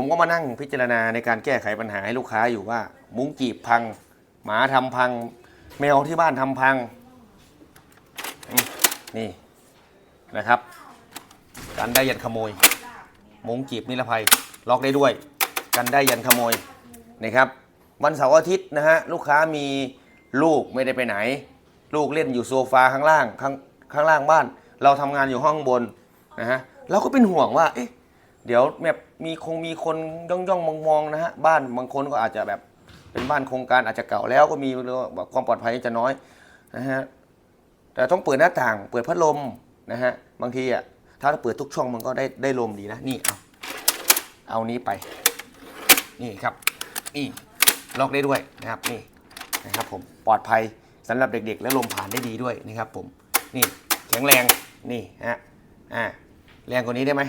ผมก็มานั่งพิจารณาในการแก้ไขปัญหาให้ลูกค้าอยู่ว่า มุ้งจีบพัง หมาทำพัง แมวที่บ้านทำพัง นี่นะครับกันได้ยันขโมย มุ้งจีบนิรภัยล็อกได้ด้วย กันได้ยันขโมยนะครับวันเสาร์อาทิตย์นะฮะลูกค้ามีลูกไม่ได้ไปไหน ลูกเล่นอยู่โซฟาข้างล่างข้างข้างล่างบ้าน เราทำงานอยู่ห้องบนนะฮะเราก็เป็นห่วงว่าเอ๊ะ เดี๋ยวแบบมีคงมีคนย่องย่องมองมองนะฮะบ้านบางคนก็อาจจะแบบเป็นบ้านโครงการอาจจะเก่าแล้วก็มีความปลอดภัยจะน้อยนะฮะแต่ต้องเปิดหน้าต่าง เปิดพัดลมนะฮะบางทีอะถ้าเราเปิดทุกช่องมันก็ได้ได้ลมดีนะนี่เอาเอานี้ไป นี่ครับนี่ล็อกได้ด้วยนะครับนี่นะครับผมปลอดภัยสำหรับเด็กๆ และลมผ่านได้ดีด้วยนะครับผมนี่แข็งแรงนี่ฮะอ่าแรงกว่านี้ได้ไหม